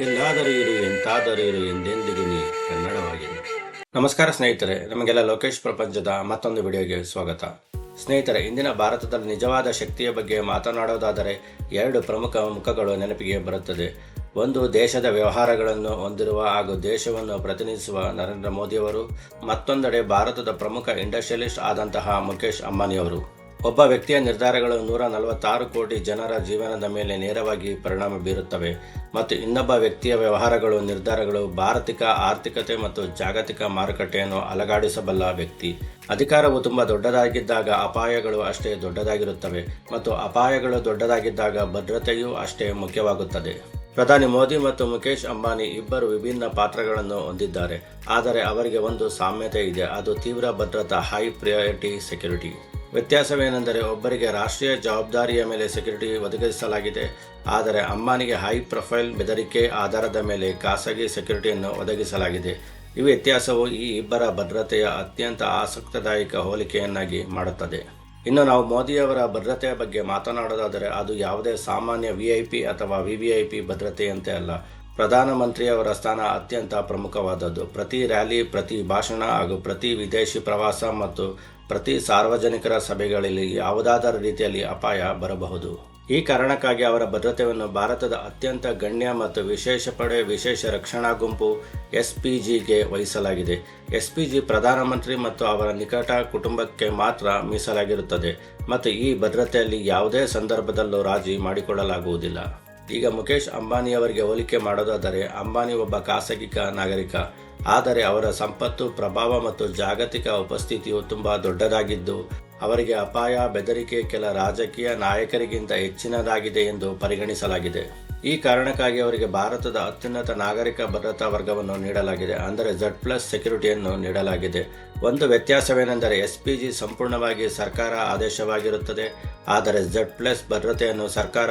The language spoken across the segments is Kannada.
ಎಲ್ಲಾದರೂ ಇರು, ಎಂತಾದರೂ ಇರು ಎಂದೆಂದಿಗೂ ನೀ ನಮಸ್ಕಾರ ಸ್ನೇಹಿತರೆ, ನಮಗೆಲ್ಲ ಲೋಕೇಶ್ ಪ್ರಪಂಚದ ಮತ್ತೊಂದು ವಿಡಿಯೋಗೆ ಸ್ವಾಗತ. ಸ್ನೇಹಿತರೆ, ಇಂದಿನ ಭಾರತದಲ್ಲಿ ನಿಜವಾದ ಶಕ್ತಿಯ ಬಗ್ಗೆ ಮಾತನಾಡೋದಾದರೆ ಎರಡು ಪ್ರಮುಖ ಮುಖಗಳು ನೆನಪಿಗೆ ಬರುತ್ತದೆ. ಒಂದು, ದೇಶದ ವ್ಯವಹಾರಗಳನ್ನು ಹೊಂದಿರುವ ಹಾಗೂ ದೇಶವನ್ನು ಪ್ರತಿನಿಧಿಸುವ ನರೇಂದ್ರ ಮೋದಿಯವರು, ಮತ್ತೊಂದೆಡೆ ಭಾರತದ ಪ್ರಮುಖ ಇಂಡಸ್ಟ್ರಿಯಲಿಸ್ಟ್ ಆದಂತಹ ಮುಖೇಶ್ ಅಂಬಾನಿಯವರು. ಒಬ್ಬ ವ್ಯಕ್ತಿಯ ನಿರ್ಧಾರಗಳು ನೂರ ನಲವತ್ತಾರು ಕೋಟಿ ಜನರ ಜೀವನದ ಮೇಲೆ ನೇರವಾಗಿ ಪರಿಣಾಮ ಬೀರುತ್ತವೆ ಮತ್ತು ಇನ್ನೊಬ್ಬ ವ್ಯಕ್ತಿಯ ವ್ಯವಹಾರಗಳು, ನಿರ್ಧಾರಗಳು ಭಾರತಿಕ ಆರ್ಥಿಕತೆ ಮತ್ತು ಜಾಗತಿಕ ಮಾರುಕಟ್ಟೆಯನ್ನು ಅಲಗಾಡಿಸಬಲ್ಲ ವ್ಯಕ್ತಿ. ಅಧಿಕಾರವು ತುಂಬ ದೊಡ್ಡದಾಗಿದ್ದಾಗ ಅಪಾಯಗಳು ಅಷ್ಟೇ ದೊಡ್ಡದಾಗಿರುತ್ತವೆ ಮತ್ತು ಅಪಾಯಗಳು ದೊಡ್ಡದಾಗಿದ್ದಾಗ ಭದ್ರತೆಯೂ ಅಷ್ಟೇ ಮುಖ್ಯವಾಗುತ್ತದೆ. ಪ್ರಧಾನಿ ಮೋದಿ ಮತ್ತು ಮುಖೇಶ್ ಅಂಬಾನಿ ಇಬ್ಬರು ವಿಭಿನ್ನ ಪಾತ್ರಗಳನ್ನು ಹೊಂದಿದ್ದಾರೆ. ಆದರೆ ಅವರಿಗೆ ಒಂದು ಸಾಮ್ಯತೆ ಇದೆ. ಅದು ತೀವ್ರ ಭದ್ರತಾ ಹೈ ಪ್ರಿಯಾರಿಟಿ ಸೆಕ್ಯುರಿಟಿ ವ್ಯತ್ಯಾಸವೇನೆಂದರೆ ಒಬ್ಬರಿಗೆ ರಾಷ್ಟ್ರೀಯ ಜವಾಬ್ದಾರಿಯ ಮೇಲೆ ಸೆಕ್ಯುರಿಟಿ ಒದಗಿಸಲಾಗಿದೆ. ಆದರೆ ಅಂಬಾನಿಗೆ ಹೈ ಪ್ರೊಫೈಲ್ ಬೆದರಿಕೆ ಆಧಾರದ ಮೇಲೆ ಖಾಸಗಿ ಸೆಕ್ಯುರಿಟಿಯನ್ನು ಒದಗಿಸಲಾಗಿದೆ. ಈ ವ್ಯತ್ಯಾಸವು ಈ ಇಬ್ಬರ ಭದ್ರತೆಯ ಅತ್ಯಂತ ಆಸಕ್ತಿದಾಯಕ ಹೋಲಿಕೆಯನ್ನಾಗಿ ಮಾಡುತ್ತದೆ. ಇನ್ನು ನಾವು ಮೋದಿಯವರ ಭದ್ರತೆಯ ಬಗ್ಗೆ ಮಾತನಾಡೋದಾದರೆ ಅದು ಯಾವುದೇ ಸಾಮಾನ್ಯ ವಿ ಐ ಪಿ ಅಥವಾ ವಿ ವಿ ಐ ಪಿ ಭದ್ರತೆಯಂತೆ ಅಲ್ಲ. ಪ್ರಧಾನಮಂತ್ರಿಯವರ ಸ್ಥಾನ ಅತ್ಯಂತ ಪ್ರಮುಖವಾದದ್ದು. ಪ್ರತಿ ರ್ಯಾಲಿ, ಪ್ರತಿ ಭಾಷಣ ಹಾಗೂ ಪ್ರತಿ ವಿದೇಶಿ ಪ್ರವಾಸ ಮತ್ತು ಪ್ರತಿ ಸಾರ್ವಜನಿಕರ ಸಭೆಗಳಲ್ಲಿ ಯಾವುದಾದರೂ ರೀತಿಯಲ್ಲಿ ಅಪಾಯ ಬರಬಹುದು. ಈ ಕಾರಣಕ್ಕಾಗಿ ಅವರ ಭದ್ರತೆಯನ್ನು ಭಾರತದ ಅತ್ಯಂತ ಗಣ್ಯ ಮತ್ತು ವಿಶೇಷ ಪಡೆ ವಿಶೇಷ ರಕ್ಷಣಾ ಗುಂಪು ಎಸ್ ಪಿ ಜಿಗೆ ವಹಿಸಲಾಗಿದೆ. ಎಸ್ ಪಿ ಜಿ ಪ್ರಧಾನಮಂತ್ರಿ ಮತ್ತು ಅವರ ನಿಕಟ ಕುಟುಂಬಕ್ಕೆ ಮಾತ್ರ ಮೀಸಲಾಗಿರುತ್ತದೆ ಮತ್ತು ಈ ಭದ್ರತೆಯಲ್ಲಿ ಯಾವುದೇ ಸಂದರ್ಭದಲ್ಲೂ ರಾಜಿ ಮಾಡಿಕೊಳ್ಳಲಾಗುವುದಿಲ್ಲ. ಈಗ ಮುಖೇಶ್ ಅಂಬಾನಿಯವರಿಗೆ ಹೋಲಿಕೆ ಮಾಡೋದಾದರೆ, ಅಂಬಾನಿ ಒಬ್ಬ ಖಾಸಗಿಕ ನಾಗರಿಕ. ಆದರೆ ಅವರ ಸಂಪತ್ತು, ಪ್ರಭಾವ ಮತ್ತು ಜಾಗತಿಕ ಉಪಸ್ಥಿತಿಯು ತುಂಬ ದೊಡ್ಡದಾಗಿದ್ದು, ಅವರಿಗೆ ಅಪಾಯ, ಬೆದರಿಕೆ, ಕೆಲ ರಾಜಕೀಯ ನಾಯಕರಿಗಿಂತ ಹೆಚ್ಚಿನದಾಗಿದೆ ಎಂದು ಪರಿಗಣಿಸಲಾಗಿದೆ. ಈ ಕಾರಣಕ್ಕಾಗಿ ಅವರಿಗೆ ಭಾರತದ ಅತ್ಯುನ್ನತ ನಾಗರಿಕ ಭದ್ರತಾ ವರ್ಗವನ್ನು ನೀಡಲಾಗಿದೆ. ಅಂದರೆ ಝಡ್ ಪ್ಲಸ್ ಸೆಕ್ಯುರಿಟಿಯನ್ನು ನೀಡಲಾಗಿದೆ. ಒಂದು ವ್ಯತ್ಯಾಸವೇನೆಂದರೆ ಎಸ್ ಪಿ ಜಿ ಸಂಪೂರ್ಣವಾಗಿ ಸರ್ಕಾರ ಆದೇಶವಾಗಿರುತ್ತದೆ. ಆದರೆ ಝಡ್ ಪ್ಲಸ್ ಭದ್ರತೆಯನ್ನು ಸರ್ಕಾರ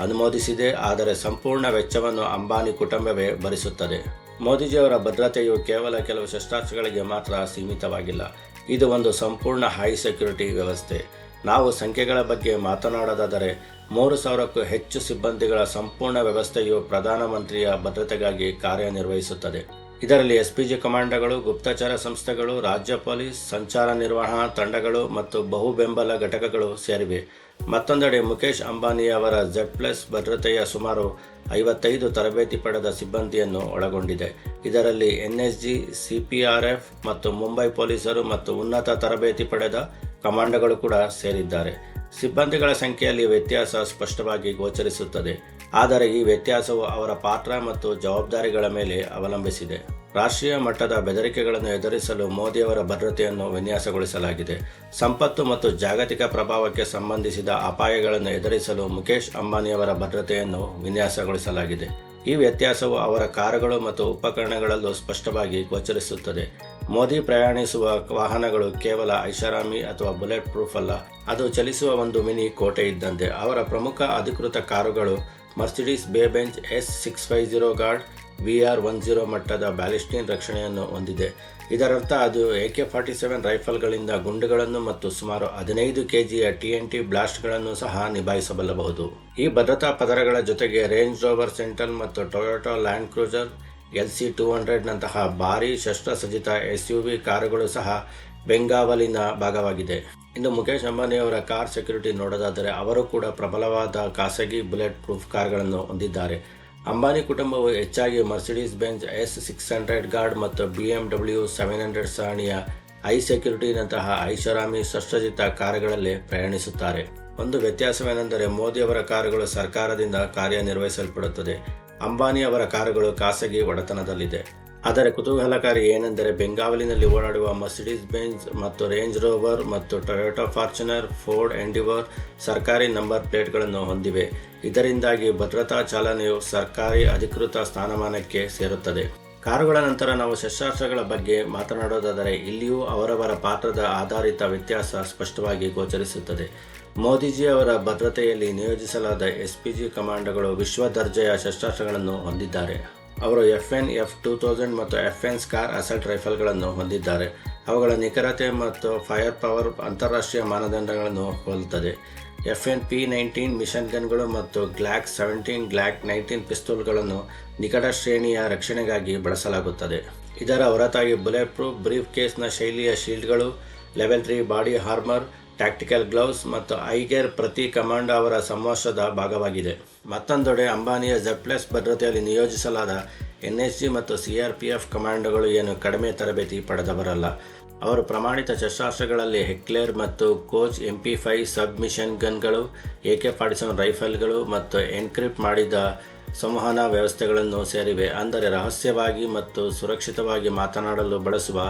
ಅನುಮೋದಿಸಿದೆ. ಆದರೆ ಸಂಪೂರ್ಣ ವೆಚ್ಚವನ್ನು ಅಂಬಾನಿ ಕುಟುಂಬವೇ ಭರಿಸುತ್ತದೆ. ಮೋದಿಜಿಯವರ ಭದ್ರತೆಯು ಕೇವಲ ಕೆಲವು ಶಸ್ತ್ರಾಸ್ತ್ರಗಳಿಗೆ ಮಾತ್ರ ಸೀಮಿತವಾಗಿಲ್ಲ. ಇದು ಒಂದು ಸಂಪೂರ್ಣ ಹೈ ಸೆಕ್ಯುರಿಟಿ ವ್ಯವಸ್ಥೆ. ನಾವು ಸಂಖ್ಯೆಗಳ ಬಗ್ಗೆ ಮಾತನಾಡೋದಾದರೆ ಮೂರು ಸಾವಿರಕ್ಕೂ ಹೆಚ್ಚು ಸಿಬ್ಬಂದಿಗಳ ಸಂಪೂರ್ಣ ವ್ಯವಸ್ಥೆಯು ಪ್ರಧಾನಮಂತ್ರಿಯ ಭದ್ರತೆಗಾಗಿ ಕಾರ್ಯನಿರ್ವಹಿಸುತ್ತದೆ. ಇದರಲ್ಲಿ ಎಸ್ಪಿಜಿ ಕಮಾಂಡಗಳು ಗುಪ್ತಚರ ಸಂಸ್ಥೆಗಳು, ರಾಜ್ಯ ಪೊಲೀಸ್, ಸಂಚಾರ ನಿರ್ವಹಣಾ ತಂಡಗಳು ಮತ್ತು ಬಹು ಬೆಂಬಲ ಘಟಕಗಳು ಸೇರಿವೆ. ಮತ್ತೊಂದೆಡೆ ಮುಖೇಶ್ ಅಂಬಾನಿಯವರ ಜೆಡ್ ಪ್ಲಸ್ ಭದ್ರತೆಯ ಸುಮಾರು ಐವತ್ತೈದು ತರಬೇತಿ ಪಡೆದ ಸಿಬ್ಬಂದಿಯನ್ನು ಒಳಗೊಂಡಿದೆ. ಇದರಲ್ಲಿ ಎನ್ಎಸ್ಜಿ ಸಿಪಿಆರ್ಎಫ್ ಮತ್ತು ಮುಂಬೈ ಪೊಲೀಸರು ಮತ್ತು ಉನ್ನತ ತರಬೇತಿ ಪಡೆದ ಕಮಾಂಡೋಗಳು ಕೂಡ ಸೇರಿದ್ದಾರೆ. ಸಿಬ್ಬಂದಿಗಳ ಸಂಖ್ಯೆಯಲ್ಲಿ ವ್ಯತ್ಯಾಸ ಸ್ಪಷ್ಟವಾಗಿ ಗೋಚರಿಸುತ್ತದೆ. ಆದರೆ ಈ ವ್ಯತ್ಯಾಸವು ಅವರ ಪಾತ್ರ ಮತ್ತು ಜವಾಬ್ದಾರಿಗಳ ಮೇಲೆ ಅವಲಂಬಿಸಿದೆ. ರಾಷ್ಟ್ರೀಯ ಮಟ್ಟದ ಬೆದರಿಕೆಗಳನ್ನು ಎದುರಿಸಲು ಮೋದಿಯವರ ಭದ್ರತೆಯನ್ನು ವಿನ್ಯಾಸಗೊಳಿಸಲಾಗಿದೆ. ಸಂಪತ್ತು ಮತ್ತು ಜಾಗತಿಕ ಪ್ರಭಾವಕ್ಕೆ ಸಂಬಂಧಿಸಿದ ಅಪಾಯಗಳನ್ನು ಎದುರಿಸಲು ಮುಖೇಶ್ ಅಂಬಾನಿಯವರ ಭದ್ರತೆಯನ್ನು ವಿನ್ಯಾಸಗೊಳಿಸಲಾಗಿದೆ. ಈ ವ್ಯತ್ಯಾಸವು ಅವರ ಕಾರುಗಳು ಮತ್ತು ಉಪಕರಣಗಳಲ್ಲೂ ಸ್ಪಷ್ಟವಾಗಿ ಗೋಚರಿಸುತ್ತದೆ. ಮೋದಿ ಪ್ರಯಾಣಿಸುವ ವಾಹನಗಳು ಕೇವಲ ಐಷಾರಾಮಿ ಅಥವಾ ಬುಲೆಟ್ ಪ್ರೂಫ್ ಅಲ್ಲ, ಅದು ಚಲಿಸುವ ಒಂದು ಮಿನಿ ಕೋಟೆ ಇದ್ದಂತೆ. ಅವರ ಪ್ರಮುಖ ಅಧಿಕೃತ ಕಾರುಗಳು Mercedes ಬೇಬೆಂಚ್ S six five zero guard V R one zero ಮಟ್ಟದ ಬ್ಯಾಲಿಸ್ಟೀನ್ ರಕ್ಷಣೆಯನ್ನು ಹೊಂದಿದೆ. ಇದರರ್ಥ, ಅದು ಎ ಕೆ ಫಾರ್ಟಿ ಸೆವೆನ್ ರೈಫಲ್ಗಳಿಂದ ಗುಂಡುಗಳನ್ನು ಮತ್ತು ಸುಮಾರು ಹದಿನೈದು ಕೆಜಿಯ ಟಿ ಎನ್ ಟಿ ಬ್ಲಾಸ್ಟ್ಗಳನ್ನು ಸಹ ನಿಭಾಯಿಸಬಲ್ಲಬಹುದು. ಈ ಭದ್ರತಾ ಪದರಗಳ ಜೊತೆಗೆ ರೇಂಜ್ ರೋವರ್ ಸೆಂಟ್ರಲ್ ಮತ್ತು Toyota Land Cruiser, L C two ಹಂಡ್ರೆಡ್ನಂತಹ ಭಾರೀ ಶಸ್ತ್ರಸಜ್ಜಿತ ಎಸ್ ಯು ವಿ ಕಾರುಗಳು ಸಹ ಬೆಂಗಾವಲಿನ ಭಾಗವಾಗಿದೆ. ಇನ್ನು ಮುಖೇಶ್ ಅಂಬಾನಿಯವರ ಕಾರ್ ಸೆಕ್ಯೂರಿಟಿ ನೋಡೋದಾದರೆ, ಅವರು ಕೂಡ ಪ್ರಬಲವಾದ ಖಾಸಗಿ ಬುಲೆಟ್ ಪ್ರೂಫ್ ಕಾರ್ಗಳನ್ನು ಹೊಂದಿದ್ದಾರೆ. ಅಂಬಾನಿ ಕುಟುಂಬವು ಹೆಚ್ಚಾಗಿ Mercedes Benz S six hundred guard ಮತ್ತು B M W seven hundred ಸರಣಿಯ ಐ ಸೆಕ್ಯುರಿಟಿನಂತಹ ಐಷಾರಾಮಿ ಸಷ್ಟಜಿತ ಕಾರುಗಳಲ್ಲಿ ಪ್ರಯಾಣಿಸುತ್ತಾರೆ. ಒಂದು ವ್ಯತ್ಯಾಸವೇನೆಂದರೆ ಮೋದಿಯವರ ಕಾರುಗಳು ಸರ್ಕಾರದಿಂದ ಕಾರ್ಯನಿರ್ವಹಿಸಲ್ಪಡುತ್ತದೆ. ಅಂಬಾನಿ ಅವರ ಕಾರುಗಳು ಖಾಸಗಿ ಒಡೆತನದಲ್ಲಿದೆ. ಆದರೆ ಕುತೂಹಲಕಾರಿ ಏನೆಂದರೆ ಬೆಂಗಾವಲಿನಲ್ಲಿ ಓಡಾಡುವ ಮರ್ಸಿಡೀಸ್ ಬೆಂಜ್ ಮತ್ತು ರೇಂಜ್ ರೋವರ್ ಮತ್ತು ಟೊಯೋಟಾ ಫಾರ್ಚುನರ್, ಫೋರ್ಡ್, ಎಂಡಿವರ್ ಸರ್ಕಾರಿ ನಂಬರ್ ಪ್ಲೇಟ್ಗಳನ್ನು ಹೊಂದಿವೆ. ಇದರಿಂದಾಗಿ ಭದ್ರತಾ ಚಾಲನೆಯು ಸರ್ಕಾರಿ ಅಧಿಕೃತ ಸ್ಥಾನಮಾನಕ್ಕೆ ಸೇರುತ್ತದೆ. ಕಾರುಗಳ ನಂತರ ನಾವು ಶಸ್ತ್ರಾಸ್ತ್ರಗಳ ಬಗ್ಗೆ ಮಾತನಾಡೋದಾದರೆ ಇಲ್ಲಿಯೂ ಅವರವರ ಪಾತ್ರದ ಆಧಾರಿತ ವ್ಯತ್ಯಾಸ ಸ್ಪಷ್ಟವಾಗಿ ಗೋಚರಿಸುತ್ತದೆ. ಮೋದಿಜಿಯವರ ಭದ್ರತೆಯಲ್ಲಿ ನಿಯೋಜಿಸಲಾದ ಎಸ್ ಪಿ ಕಮಾಂಡೋಗಳು ವಿಶ್ವ ದರ್ಜೆಯ ಶಸ್ತ್ರಾಸ್ತ್ರಗಳನ್ನು ಹೊಂದಿದ್ದಾರೆ. ಅವರು F N F two thousand ಮತ್ತು ಎಫ್ ಎನ್ ಸ್ಕಾರ್ ಅಸಲ್ಟ್ ರೈಫಲ್ಗಳನ್ನು ಹೊಂದಿದ್ದಾರೆ. ಅವುಗಳ ನಿಖರತೆ ಮತ್ತು ಫೈರ್ ಪವರ್ ಅಂತಾರಾಷ್ಟ್ರೀಯ ಮಾನದಂಡಗಳನ್ನು ಹೋಲುತ್ತದೆ. F N P nineteen machine ಗನ್ಗಳು ಮತ್ತು ಗ್ಲಾಕ್ ಸೆವೆಂಟೀನ್, ಗ್ಲಾಕ್ ನೈನ್ಟೀನ್ ಪಿಸ್ತೂಲ್ಗಳನ್ನು ನಿಕಟ ಶ್ರೇಣಿಯ ರಕ್ಷಣೆಗಾಗಿ ಬಳಸಲಾಗುತ್ತದೆ. ಇದರ ಹೊರತಾಗಿ ಬುಲೆಟ್ ಪ್ರೂಫ್ ಬ್ರೀಫ್ ಕೇಸ್ನ ಶೈಲಿಯ ಶೀಲ್ಡ್ಗಳು, level three body armour tactical gloves ಮತ್ತು ಐಗೇರ್ ಪ್ರತಿ ಕಮಾಂಡ್ ಅವರ ಸಂವರ್ಷದ ಭಾಗವಾಗಿದೆ. ಮತ್ತೊಂದೆಡೆ ಅಂಬಾನಿಯ ಜೆಡ್ ಪ್ಲಸ್ ಭದ್ರತೆಯಲ್ಲಿ ನಿಯೋಜಿಸಲಾದ ಎನ್ ಎಸ್ ಜಿ ಮತ್ತು ಸಿ ಆರ್ ಪಿ ಎಫ್ ಕಮಾಂಡೋಗಳು ಏನು ಕಡಿಮೆ ತರಬೇತಿ ಪಡೆದವರಲ್ಲ. ಅವರು ಪ್ರಮಾಣಿತ ಶಸ್ತ್ರಾಸ್ತ್ರಗಳಲ್ಲಿ ಹೆಕ್ಲೇರ್ ಮತ್ತು Koch M P five submachine ಗನ್ಗಳು A K forty seven ರೈಫಲ್ಗಳು ಮತ್ತು ಎನ್ಕ್ರಿಪ್ಟ್ ಮಾಡಿದ ಸಂವಹನ ವ್ಯವಸ್ಥೆಗಳನ್ನು ಸೇರಿವೆ. ಅಂದರೆ ರಹಸ್ಯವಾಗಿ ಮತ್ತು ಸುರಕ್ಷಿತವಾಗಿ ಮಾತನಾಡಲು ಬಳಸುವ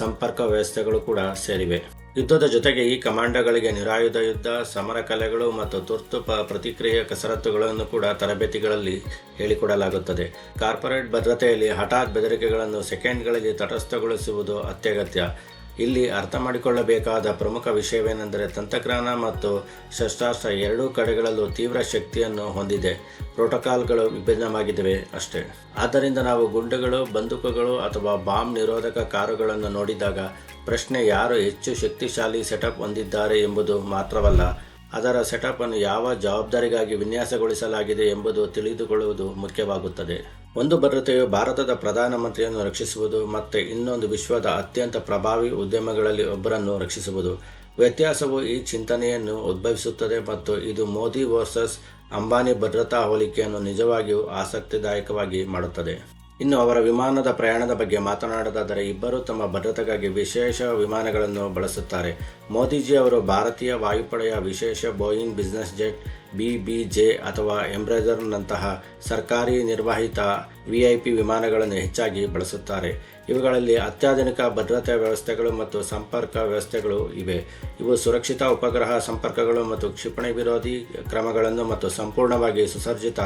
ಸಂಪರ್ಕ ವ್ಯವಸ್ಥೆಗಳು ಕೂಡ ಸೇರಿವೆ. ಯುದ್ಧದ ಜೊತೆಗೆ ಈ ಕಮಾಂಡೋಗಳಿಗೆ ನಿರಾಯುಧ ಯುದ್ಧ, ಸಮರ ಕಲೆಗಳು ಮತ್ತು ತುರ್ತು ಪ ಪ್ರತಿಕ್ರಿಯೆ ಕಸರತ್ತುಗಳನ್ನು ಕೂಡ ತರಬೇತಿಗಳಲ್ಲಿ ಹೇಳಿಕೊಡಲಾಗುತ್ತದೆ. ಕಾರ್ಪೊರೇಟ್ ಭದ್ರತೆಯಲ್ಲಿ ಹಠಾತ್ ಬೆದರಿಕೆಗಳನ್ನು ಸೆಕೆಂಡ್ಗಳಲ್ಲಿ ತಟಸ್ಥಗೊಳಿಸುವುದು ಅತ್ಯಗತ್ಯ. ಇಲ್ಲಿ ಅರ್ಥ ಮಾಡಿಕೊಳ್ಳಬೇಕಾದ ಪ್ರಮುಖ ವಿಷಯವೇನೆಂದರೆ ತಂತ್ರಜ್ಞಾನ ಮತ್ತು ಶಸ್ತ್ರಾಸ್ತ್ರ ಎರಡೂ ಕಡೆಗಳಲ್ಲೂ ತೀವ್ರ ಶಕ್ತಿಯನ್ನು ಹೊಂದಿದೆ. ಪ್ರೋಟೋಕಾಲ್ಗಳು ವಿಭಿನ್ನವಾಗಿದ್ದಾವೆ ಅಷ್ಟೇ. ಆದ್ದರಿಂದ ನಾವು ಗುಂಡುಗಳು, ಬಂದೂಕುಗಳು ಅಥವಾ ಬಾಂಬ್ ನಿರೋಧಕ ಕಾರುಗಳನ್ನು ನೋಡಿದಾಗ ಪ್ರಶ್ನೆ ಯಾರು ಹೆಚ್ಚು ಶಕ್ತಿಶಾಲಿ ಸೆಟಪ್ ಹೊಂದಿದ್ದಾರೆ ಎಂಬುದು ಮಾತ್ರವಲ್ಲ ಅದರ ಸೆಟಪ್ ಅನ್ನು ಯಾವ ಜವಾಬ್ದಾರಿಗಾಗಿ ವಿನ್ಯಾಸಗೊಳಿಸಲಾಗಿದೆ ಎಂಬುದು ತಿಳಿದುಕೊಳ್ಳುವುದು ಮುಖ್ಯವಾಗುತ್ತದೆ. ಒಂದು ಭದ್ರತೆಯು ಭಾರತದ ಪ್ರಧಾನಮಂತ್ರಿಯನ್ನು ರಕ್ಷಿಸುವುದು ಮತ್ತು ಇನ್ನೊಂದು ವಿಶ್ವದ ಅತ್ಯಂತ ಪ್ರಭಾವಿ ಉದ್ಯಮಗಳಲ್ಲಿ ಒಬ್ಬರನ್ನು ರಕ್ಷಿಸುವುದು. ವ್ಯತ್ಯಾಸವು ಈ ಚಿಂತನೆಯನ್ನು ಉದ್ಭವಿಸುತ್ತದೆ ಮತ್ತು ಇದು ಮೋದಿ ವರ್ಸಸ್ ಅಂಬಾನಿ ಭದ್ರತಾ ಹೋಲಿಕೆಯನ್ನು ನಿಜವಾಗಿಯೂ ಆಸಕ್ತಿದಾಯಕವಾಗಿ ಮಾಡುತ್ತದೆ. ಇನ್ನು ಅವರ ವಿಮಾನದ ಪ್ರಯಾಣದ ಬಗ್ಗೆ ಮಾತನಾಡೋದಾದರೆ ಇಬ್ಬರು ತಮ್ಮ ಭದ್ರತೆಗಾಗಿ ವಿಶೇಷ ವಿಮಾನಗಳನ್ನು ಬಳಸುತ್ತಾರೆ. ಮೋದಿಜಿ ಅವರು ಭಾರತೀಯ ವಾಯುಪಡೆಯ ವಿಶೇಷ Boeing business jet B B J ಅಥವಾ ಎಂಬ್ರೆಜರ್ನಂತಹ ಸರ್ಕಾರಿ ನಿರ್ವಾಹಿತ ವಿ ಐ ಪಿ ವಿಮಾನಗಳನ್ನು ಹೆಚ್ಚಾಗಿ ಬಳಸುತ್ತಾರೆ. ಇವುಗಳಲ್ಲಿ ಅತ್ಯಾಧುನಿಕ ಭದ್ರತಾ ವ್ಯವಸ್ಥೆಗಳು ಮತ್ತು ಸಂಪರ್ಕ ವ್ಯವಸ್ಥೆಗಳು ಇವೆ. ಇವು ಸುರಕ್ಷಿತ ಉಪಗ್ರಹ ಸಂಪರ್ಕಗಳು ಮತ್ತು ಕ್ಷಿಪಣಿ ವಿರೋಧಿ ಕ್ರಮಗಳನ್ನು ಮತ್ತು ಸಂಪೂರ್ಣವಾಗಿ ಸುಸರ್ಜಿತ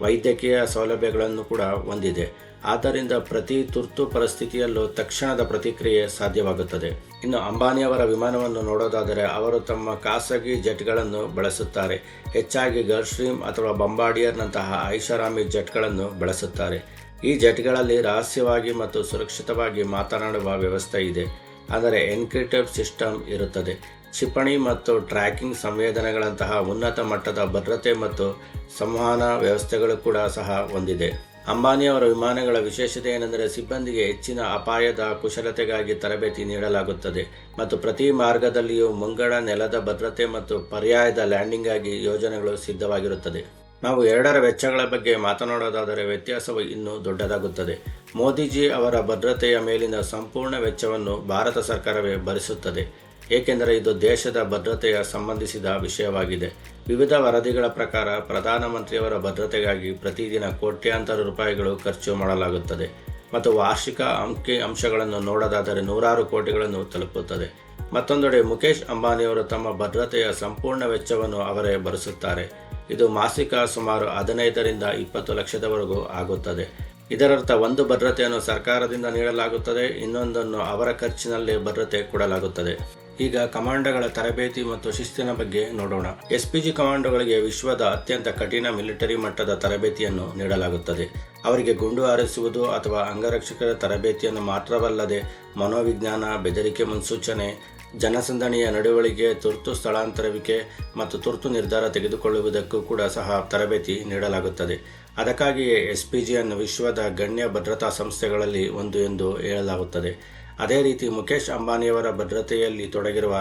ವೈದ್ಯಕೀಯ ಸೌಲಭ್ಯಗಳನ್ನು ಕೂಡ ಹೊಂದಿದೆ. ಆದ್ದರಿಂದ ಪ್ರತಿ ತುರ್ತು ಪರಿಸ್ಥಿತಿಯಲ್ಲೂ ತಕ್ಷಣದ ಪ್ರತಿಕ್ರಿಯೆ ಸಾಧ್ಯವಾಗುತ್ತದೆ. ಇನ್ನು ಅಂಬಾನಿಯವರ ವಿಮಾನವನ್ನು ನೋಡೋದಾದರೆ ಅವರು ತಮ್ಮ ಖಾಸಗಿ ಜೆಟ್ಗಳನ್ನು ಬಳಸುತ್ತಾರೆ. ಹೆಚ್ಚಾಗಿ ಗಲ್ಸ್ಟ್ರೀಮ್ ಅಥವಾ ಬಂಬಾಡಿಯರ್ನಂತಹ ಐಷಾರಾಮಿ ಜೆಟ್ಗಳನ್ನು ಬಳಸುತ್ತಾರೆ. ಈ ಜೆಟ್ಗಳಲ್ಲಿ ರಹಸ್ಯವಾಗಿ ಮತ್ತು ಸುರಕ್ಷಿತವಾಗಿ ಮಾತನಾಡುವ ವ್ಯವಸ್ಥೆ ಇದೆ. ಅಂದರೆ ಎನ್ಕ್ರಿಪ್ಟೆಡ್ ಸಿಸ್ಟಮ್ ಇರುತ್ತದೆ. ಕ್ಷಿಪಣಿ ಮತ್ತು ಟ್ರ್ಯಾಕಿಂಗ್ ಸಂವೇದನೆಗಳಂತಹ ಉನ್ನತ ಮಟ್ಟದ ಭದ್ರತೆ ಮತ್ತು ಸಂವಹನ ವ್ಯವಸ್ಥೆಗಳು ಕೂಡ ಸಹ ಹೊಂದಿದೆ. ಅಂಬಾನಿಯವರ ವಿಮಾನಗಳ ವಿಶೇಷತೆ ಏನೆಂದರೆ ಸಿಬ್ಬಂದಿಗೆ ಹೆಚ್ಚಿನ ಅಪಾಯದ ಕುಶಲತೆಗಾಗಿ ತರಬೇತಿ ನೀಡಲಾಗುತ್ತದೆ ಮತ್ತು ಪ್ರತಿ ಮಾರ್ಗದಲ್ಲಿಯೂ ಮುಂಗಡ ನೆಲದ ಭದ್ರತೆ ಮತ್ತು ಪರ್ಯಾಯದ ಲ್ಯಾಂಡಿಂಗ್ಗಾಗಿ ಯೋಜನೆಗಳು ಸಿದ್ಧವಾಗಿರುತ್ತದೆ. ನಾವು ಎರಡರ ವೆಚ್ಚಗಳ ಬಗ್ಗೆ ಮಾತನಾಡೋದಾದರೆ ವ್ಯತ್ಯಾಸವು ಇನ್ನೂ ದೊಡ್ಡದಾಗುತ್ತದೆ. ಮೋದಿಜಿ ಅವರ ಭದ್ರತೆಯ ಮೇಲಿನ ಸಂಪೂರ್ಣ ವೆಚ್ಚವನ್ನು ಭಾರತ ಸರ್ಕಾರವೇ ಭರಿಸುತ್ತದೆ. ಏಕೆಂದರೆ ಇದು ದೇಶದ ಭದ್ರತೆಯ ಸಂಬಂಧಿಸಿದ ವಿಷಯವಾಗಿದೆ. ವಿವಿಧ ವರದಿಗಳ ಪ್ರಕಾರ ಪ್ರಧಾನಮಂತ್ರಿಯವರ ಭದ್ರತೆಗಾಗಿ ಪ್ರತಿದಿನ ಕೋಟ್ಯಾಂತರ ರೂಪಾಯಿಗಳು ಖರ್ಚು ಮಾಡಲಾಗುತ್ತದೆ ಮತ್ತು ವಾರ್ಷಿಕ ಅಂಕಿ ಅಂಶಗಳನ್ನು ನೋಡೋದಾದರೆ ನೂರಾರು ಕೋಟಿಗಳನ್ನು ತಲುಪುತ್ತದೆ. ಮತ್ತೊಂದೆಡೆ ಮುಖೇಶ್ ಅಂಬಾನಿಯವರು ತಮ್ಮ ಭದ್ರತೆಯ ಸಂಪೂರ್ಣ ವೆಚ್ಚವನ್ನು ಅವರೇ ಭರಿಸುತ್ತಾರೆ. ಇದು ಮಾಸಿಕ ಸುಮಾರು ಹದಿನೈದರಿಂದ ಇಪ್ಪತ್ತು ಲಕ್ಷದವರೆಗೂ ಆಗುತ್ತದೆ. ಇದರರ್ಥ ಒಂದು ಭದ್ರತೆಯನ್ನು ಸರ್ಕಾರದಿಂದ ನೀಡಲಾಗುತ್ತದೆ, ಇನ್ನೊಂದನ್ನು ಅವರ ಖರ್ಚಿನಲ್ಲೇ ಭದ್ರತೆ ಕೊಡಲಾಗುತ್ತದೆ. ಈಗ ಕಮಾಂಡೋಗಳ ತರಬೇತಿ ಮತ್ತು ಶಿಸ್ತಿನ ಬಗ್ಗೆ ನೋಡೋಣ. ಎಸ್ಪಿಜಿ ಕಮಾಂಡೋಗಳಿಗೆ ವಿಶ್ವದ ಅತ್ಯಂತ ಕಠಿಣ ಮಿಲಿಟರಿ ಮಟ್ಟದ ತರಬೇತಿಯನ್ನು ನೀಡಲಾಗುತ್ತದೆ. ಅವರಿಗೆ ಗುಂಡು ಹಾರಿಸುವುದು ಅಥವಾ ಅಂಗರಕ್ಷಕರ ತರಬೇತಿಯನ್ನು ಮಾತ್ರವಲ್ಲದೆ ಮನೋವಿಜ್ಞಾನ, ಬೆದರಿಕೆ ಮುನ್ಸೂಚನೆ, ಜನಸಂದಣಿಯ ನಡವಳಿಕೆ, ತುರ್ತು ಸ್ಥಳಾಂತರವಿಕೆ ಮತ್ತು ತುರ್ತು ನಿರ್ಧಾರ ತೆಗೆದುಕೊಳ್ಳುವುದಕ್ಕೂ ಕೂಡ ಸಹ ತರಬೇತಿ ನೀಡಲಾಗುತ್ತದೆ. ಅದಕ್ಕಾಗಿಯೇ ಎಸ್ಪಿಜಿಯನ್ನು ವಿಶ್ವದ ಗಣ್ಯ ಭದ್ರತಾ ಸಂಸ್ಥೆಗಳಲ್ಲಿ ಒಂದು ಎಂದು ಹೇಳಲಾಗುತ್ತದೆ. ಅದೇ ರೀತಿ ಮುಖೇಶ್ ಅಂಬಾನಿಯವರ ಭದ್ರತೆಯಲ್ಲಿ ತೊಡಗಿರುವ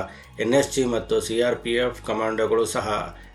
ಎನ್ಎಸ್ಜಿ ಮತ್ತು ಸಿಆರ್ಪಿಎಫ್ ಕಮಾಂಡೋಗಳು ಸಹ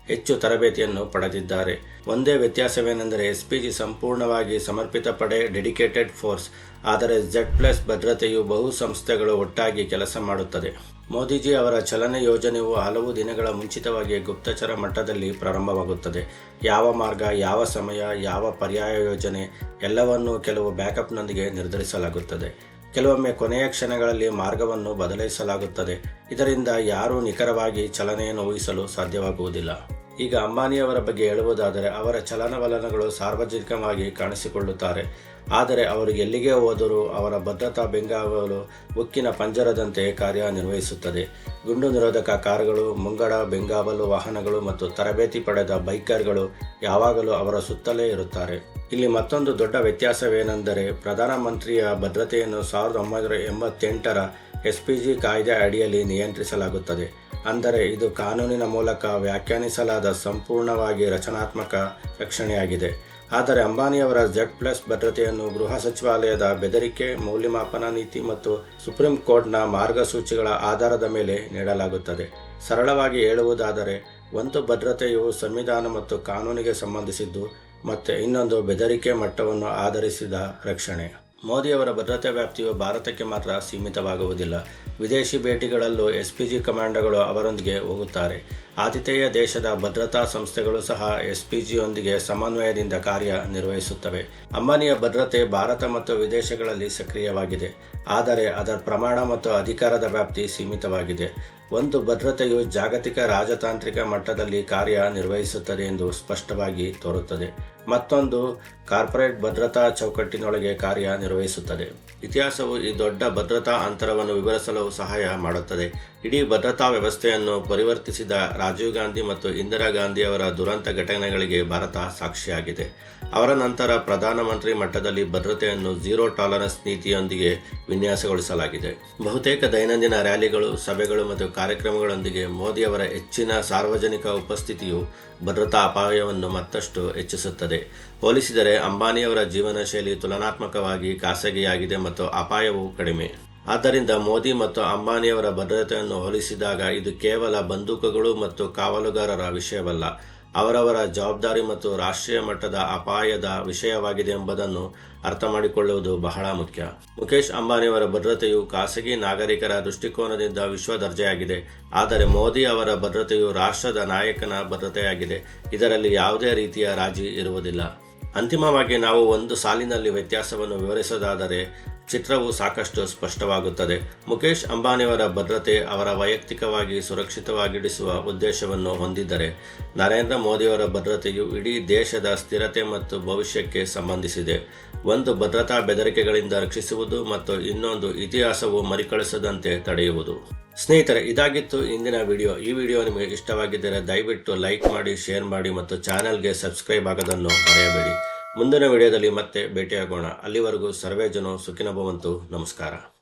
ಹೆಚ್ಚು ತರಬೇತಿಯನ್ನು ಪಡೆದಿದ್ದಾರೆ. ಒಂದೇ ವ್ಯತ್ಯಾಸವೇನೆಂದರೆ ಎಸ್ ಪಿ ಜಿ ಸಂಪೂರ್ಣವಾಗಿ ಸಮರ್ಪಿತ ಪಡೆ ಡೆಡಿಕೇಟೆಡ್ ಫೋರ್ಸ್, ಆದರೆ ಜೆಡ್ ಪ್ಲಸ್ ಭದ್ರತೆಯು ಬಹು ಸಂಸ್ಥೆಗಳು ಒಟ್ಟಾಗಿ ಕೆಲಸ ಮಾಡುತ್ತದೆ. ಮೋದಿಜಿ ಅವರ ಚಲನೆ ಯೋಜನೆಯು ಹಲವು ದಿನಗಳ ಮುಂಚಿತವಾಗಿ ಗುಪ್ತಚರ ಮಟ್ಟದಲ್ಲಿ ಪ್ರಾರಂಭವಾಗುತ್ತದೆ. ಯಾವ ಮಾರ್ಗ, ಯಾವ ಸಮಯ, ಯಾವ ಪರ್ಯಾಯ ಯೋಜನೆ, ಎಲ್ಲವನ್ನೂ ಕೆಲವು ಬ್ಯಾಕಪ್ನೊಂದಿಗೆ ನಿರ್ಧರಿಸಲಾಗುತ್ತದೆ. ಕೆಲವೊಮ್ಮೆ ಕೊನೆಯ ಕ್ಷಣಗಳಲ್ಲಿ ಮಾರ್ಗವನ್ನು ಬದಲಾಯಿಸಲಾಗುತ್ತದೆ. ಇದರಿಂದ ಯಾರೂ ನಿಖರವಾಗಿ ಚಲನೆಯನ್ನು ಊಹಿಸಲು ಸಾಧ್ಯವಾಗುವುದಿಲ್ಲ. ಈಗ ಅಂಬಾನಿಯವರ ಬಗ್ಗೆ ಹೇಳುವುದಾದರೆ, ಅವರ ಚಲನವಲನಗಳು ಸಾರ್ವಜನಿಕವಾಗಿ ಕಾಣಿಸಿಕೊಳ್ಳುತ್ತಾರೆ. ಆದರೆ ಅವರು ಎಲ್ಲಿಗೆ ಹೋದರೂ ಅವರ ಭದ್ರತಾ ಬೆಂಗಾವಲು ಉಕ್ಕಿನ ಪಂಜರದಂತೆ ಕಾರ್ಯನಿರ್ವಹಿಸುತ್ತದೆ. ಗುಂಡು ನಿರೋಧಕ ಕಾರುಗಳು, ಮುಂಗಡ, ಬೆಂಗಾವಲು ವಾಹನಗಳು ಮತ್ತು ತರಬೇತಿ ಪಡೆದ ಬೈಕರ್ಗಳು ಯಾವಾಗಲೂ ಅವರ ಸುತ್ತಲೇ ಇರುತ್ತಾರೆ. ಇಲ್ಲಿ ಮತ್ತೊಂದು ದೊಡ್ಡ ವ್ಯತ್ಯಾಸವೇನೆಂದರೆ ಪ್ರಧಾನಮಂತ್ರಿಯ ಭದ್ರತೆಯನ್ನು ಸಾವಿರದ ಒಂಬೈನೂರ ಎಂಬತ್ತೆಂಟರ ಎಸ್ ಪಿ ಜಿ ಕಾಯ್ದೆ ಅಡಿಯಲ್ಲಿ ನಿಯಂತ್ರಿಸಲಾಗುತ್ತದೆ. ಅಂದರೆ ಇದು ಕಾನೂನಿನ ಮೂಲಕ ವ್ಯಾಖ್ಯಾನಿಸಲಾದ ಸಂಪೂರ್ಣವಾಗಿ ರಚನಾತ್ಮಕ ರಕ್ಷಣೆಯಾಗಿದೆ. ಆದರೆ ಅಂಬಾನಿಯವರ ಜೆಡ್ ಪ್ಲಸ್ ಭದ್ರತೆಯನ್ನು ಗೃಹ ಸಚಿವಾಲಯದ ಬೆದರಿಕೆ, ಮೌಲ್ಯಮಾಪನ ನೀತಿ ಮತ್ತು ಸುಪ್ರೀಂ ಕೋರ್ಟ್ನ ಮಾರ್ಗಸೂಚಿಗಳ ಆಧಾರದ ಮೇಲೆ ನೀಡಲಾಗುತ್ತದೆ. ಸರಳವಾಗಿ ಹೇಳುವುದಾದರೆ, ಒಂದು ಭದ್ರತೆಯು ಸಂವಿಧಾನ ಮತ್ತು ಕಾನೂನಿಗೆ ಸಂಬಂಧಿಸಿದ್ದು ಮತ್ತು ಇನ್ನೊಂದು ಬೆದರಿಕೆ ಮಟ್ಟವನ್ನು ಆಧರಿಸಿದ ರಕ್ಷಣೆ. ಮೋದಿಯವರ ಭದ್ರತೆ ವ್ಯಾಪ್ತಿಯು ಭಾರತಕ್ಕೆ ಮಾತ್ರ ಸೀಮಿತವಾಗುವುದಿಲ್ಲ. ವಿದೇಶಿ ಭೇಟಿಗಳಲ್ಲೂ ಎಸ್ ಪಿ ಜಿ ಕಮಾಂಡೋಗಳು ಅವರೊಂದಿಗೆ ಹೋಗುತ್ತಾರೆ. ಆತಿಥೇಯ ದೇಶದ ಭದ್ರತಾ ಸಂಸ್ಥೆಗಳು ಸಹ ಎಸ್ ಪಿ ಜಿಯೊಂದಿಗೆ ಸಮನ್ವಯದಿಂದ ಕಾರ್ಯ ನಿರ್ವಹಿಸುತ್ತವೆ ಅಂಬಾನಿಯ ಭದ್ರತೆ ಭಾರತ ಮತ್ತು ವಿದೇಶಗಳಲ್ಲಿ ಸಕ್ರಿಯವಾಗಿದೆ. ಆದರೆ ಅದರ ಪ್ರಮಾಣ ಮತ್ತು ಅಧಿಕಾರದ ವ್ಯಾಪ್ತಿ ಸೀಮಿತವಾಗಿದೆ. ಒಂದು ಭದ್ರತೆಯು ಜಾಗತಿಕ ರಾಜತಾಂತ್ರಿಕ ಮಟ್ಟದಲ್ಲಿ ಕಾರ್ಯ ನಿರ್ವಹಿಸುತ್ತದೆ ಎಂದು ಸ್ಪಷ್ಟವಾಗಿ ತೋರುತ್ತದೆ. ಮತ್ತೊಂದು ಕಾರ್ಪೊರೇಟ್ ಭದ್ರತಾ ಚೌಕಟ್ಟಿನೊಳಗೆ ಕಾರ್ಯನಿರ್ವಹಿಸುತ್ತದೆ ಇತಿಹಾಸವು ಈ ದೊಡ್ಡ ಭದ್ರತಾ ಅಂತರವನ್ನು ವಿವರಿಸಲು ಸಹಾಯ ಮಾಡುತ್ತದೆ. ಇಡೀ ಭದ್ರತಾ ವ್ಯವಸ್ಥೆಯನ್ನು ಪರಿವರ್ತಿಸಿದ ರಾಜೀವ್ ಗಾಂಧಿ ಮತ್ತು ಇಂದಿರಾ ಗಾಂಧಿ ಅವರ ದುರಂತ ಘಟನೆಗಳಿಗೆ ಭಾರತ ಸಾಕ್ಷಿಯಾಗಿದೆ. ಅವರ ನಂತರ ಪ್ರಧಾನಮಂತ್ರಿ ಮಟ್ಟದಲ್ಲಿ ಭದ್ರತೆಯನ್ನು ಝೀರೋ ಟಾಲರೆನ್ಸ್ ನೀತಿಯೊಂದಿಗೆ ವಿನ್ಯಾಸಗೊಳಿಸಲಾಗಿದೆ. ಬಹುತೇಕ ದೈನಂದಿನ ರ್ಯಾಲಿಗಳು, ಸಭೆಗಳು ಮತ್ತು ಕಾರ್ಯಕ್ರಮಗಳೊಂದಿಗೆ ಮೋದಿಯವರ ಹೆಚ್ಚಿನ ಸಾರ್ವಜನಿಕ ಉಪಸ್ಥಿತಿಯು ಭದ್ರತಾ ಅಪಾಯವನ್ನು ಮತ್ತಷ್ಟು ಹೆಚ್ಚಿಸುತ್ತದೆ. ಹೋಲಿಸಿದರೆ ಅಂಬಾನಿಯವರ ಜೀವನ ಶೈಲಿ ತುಲನಾತ್ಮಕವಾಗಿ ಖಾಸಗಿಯಾಗಿದೆ ಮತ್ತು ಅಪಾಯವು ಕಡಿಮೆ. ಆದ್ದರಿಂದ ಮೋದಿ ಮತ್ತು ಅಂಬಾನಿಯವರ ಭದ್ರತೆಯನ್ನು ಹೋಲಿಸಿದಾಗ ಇದು ಕೇವಲ ಬಂದೂಕುಗಳು ಮತ್ತು ಕಾವಲುಗಾರರ ವಿಷಯವಲ್ಲ, ಅವರವರ ಜವಾಬ್ದಾರಿ ಮತ್ತು ರಾಷ್ಟ್ರೀಯ ಮಟ್ಟದ ಅಪಾಯದ ವಿಷಯವಾಗಿದೆ ಎಂಬುದನ್ನು ಅರ್ಥ ಮಾಡಿಕೊಳ್ಳುವುದು ಬಹಳ ಮುಖ್ಯ. ಮುಖೇಶ್ ಅಂಬಾನಿಯವರ ಭದ್ರತೆಯು ಖಾಸಗಿ ನಾಗರಿಕರ ದೃಷ್ಟಿಕೋನದಿಂದ ವಿಶ್ವ ದರ್ಜೆಯಾಗಿದೆ, ಆದರೆ ಮೋದಿ ಅವರ ಭದ್ರತೆಯು ರಾಷ್ಟ್ರದ ನಾಯಕನ ಭದ್ರತೆಯಾಗಿದೆ, ಇದರಲ್ಲಿ ಯಾವುದೇ ರೀತಿಯ ರಾಜಿ ಇರುವುದಿಲ್ಲ. ಅಂತಿಮವಾಗಿ ನಾವು ಒಂದು ಸಾಲಿನಲ್ಲಿ ವ್ಯತ್ಯಾಸವನ್ನು ವಿವರಿಸೋದಾದರೆ ಚಿತ್ರವು ಸಾಕಷ್ಟು ಸ್ಪಷ್ಟವಾಗುತ್ತದೆ. ಮುಖೇಶ್ ಅಂಬಾನಿಯವರ ಭದ್ರತೆ ಅವರ ವೈಯಕ್ತಿಕವಾಗಿ ಸುರಕ್ಷಿತವಾಗಿಡಿಸುವ ಉದ್ದೇಶವನ್ನು ಹೊಂದಿದ್ದರೆ ನರೇಂದ್ರ ಮೋದಿಯವರ ಭದ್ರತೆಯು ಇಡೀ ದೇಶದ ಸ್ಥಿರತೆ ಮತ್ತು ಭವಿಷ್ಯಕ್ಕೆ ಸಂಬಂಧಿಸಿದೆ. ಒಂದು ಭದ್ರತಾ ಬೆದರಿಕೆಗಳಿಂದ ರಕ್ಷಿಸುವುದು ಮತ್ತು ಇನ್ನೊಂದು ಇತಿಹಾಸವು ಮರಿಕಳಿಸದಂತೆ ತಡೆಯುವುದು. ಸ್ನೇಹಿತರೆ, ಇದಾಗಿತ್ತು ಇಂದಿನ ವಿಡಿಯೋ. ಈ ವಿಡಿಯೋ ನಿಮಗೆ ಇಷ್ಟವಾಗಿದ್ದರೆ ದಯವಿಟ್ಟು ಲೈಕ್ ಮಾಡಿ, ಶೇರ್ ಮಾಡಿ ಮತ್ತು ಚಾನಲ್ಗೆ ಸಬ್ಸ್ಕ್ರೈಬ್ ಆಗೋದನ್ನು ಮರೆಯಬೇಡಿ. ಮುಂದಿನ ವಿಡಿಯೋದಲ್ಲಿ ಮತ್ತೆ ಭೇಟಿಯಾಗೋಣ. ಅಲ್ಲಿವರೆಗೂ ಸರ್ವೇ ಜನ ಸುಖಿನ ಭವಂತು. ನಮಸ್ಕಾರ.